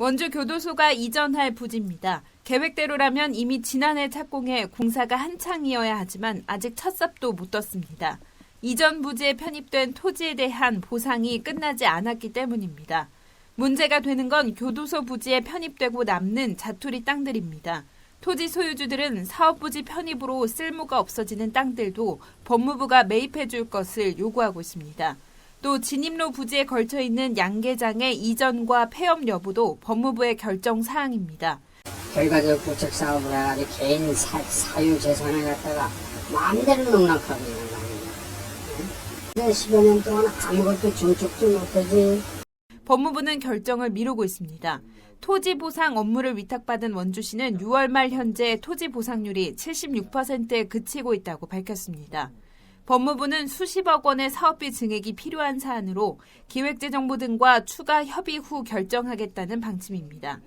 원주 교도소가 이전할 부지입니다. 계획대로라면 이미 지난해 착공해 공사가 한창이어야 하지만 아직 첫 삽도 못 떴습니다. 이전 부지에 편입된 토지에 대한 보상이 끝나지 않았기 때문입니다. 문제가 되는 건 교도소 부지에 편입되고 남는 자투리 땅들입니다. 토지 소유주들은 사업부지 편입으로 쓸모가 없어지는 땅들도 법무부가 매입해 줄 것을 요구하고 있습니다. 또 진입로 부지에 걸쳐 있는 양계장의 이전과 폐업 여부도 법무부의 결정 사항입니다. 결과적으로 구책 사업을 해가지고 개인 사, 사유 재산을 갖다가 마음대로 농락하고 있는 거 아닙니까? 응? 10여 년 동안 아무것도 준척도 못하지. 법무부는 결정을 미루고 있습니다. 토지 보상 업무를 위탁받은 원주시는 6월 말 현재 토지 보상률이 76%에 그치고 있다고 밝혔습니다. 법무부는 수십억 원의 사업비 증액이 필요한 사안으로 기획재정부 등과 추가 협의 후 결정하겠다는 방침입니다.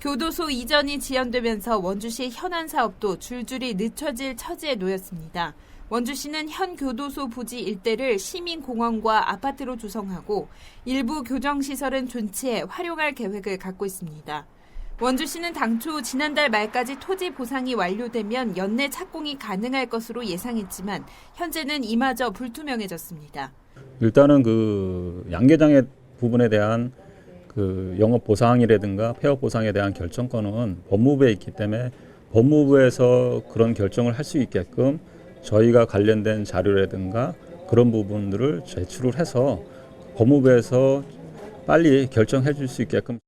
교도소 이전이 지연되면서 원주시 현안 사업도 줄줄이 늦춰질 처지에 놓였습니다. 원주시는 현 교도소 부지 일대를 시민공원과 아파트로 조성하고 일부 교정시설은 존치해 활용할 계획을 갖고 있습니다. 원주시는 당초 지난달 말까지 토지 보상이 완료되면 연내 착공이 가능할 것으로 예상했지만 현재는 이마저 불투명해졌습니다. 일단은 그 양계장의 부분에 대한 그 영업 보상이라든가 폐업 보상에 대한 결정권은 법무부에 있기 때문에 법무부에서 그런 결정을 할 수 있게끔 저희가 관련된 자료라든가 그런 부분들을 제출을 해서 법무부에서 빨리 결정해 줄 수 있게끔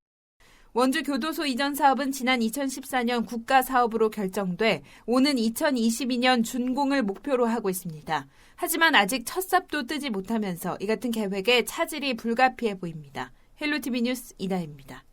원주 교도소 이전 사업은 지난 2014년 국가 사업으로 결정돼 오는 2022년 준공을 목표로 하고 있습니다. 하지만 아직 첫 삽도 뜨지 못하면서 이 같은 계획에 차질이 불가피해 보입니다. 헬로티비 뉴스 이다입니다.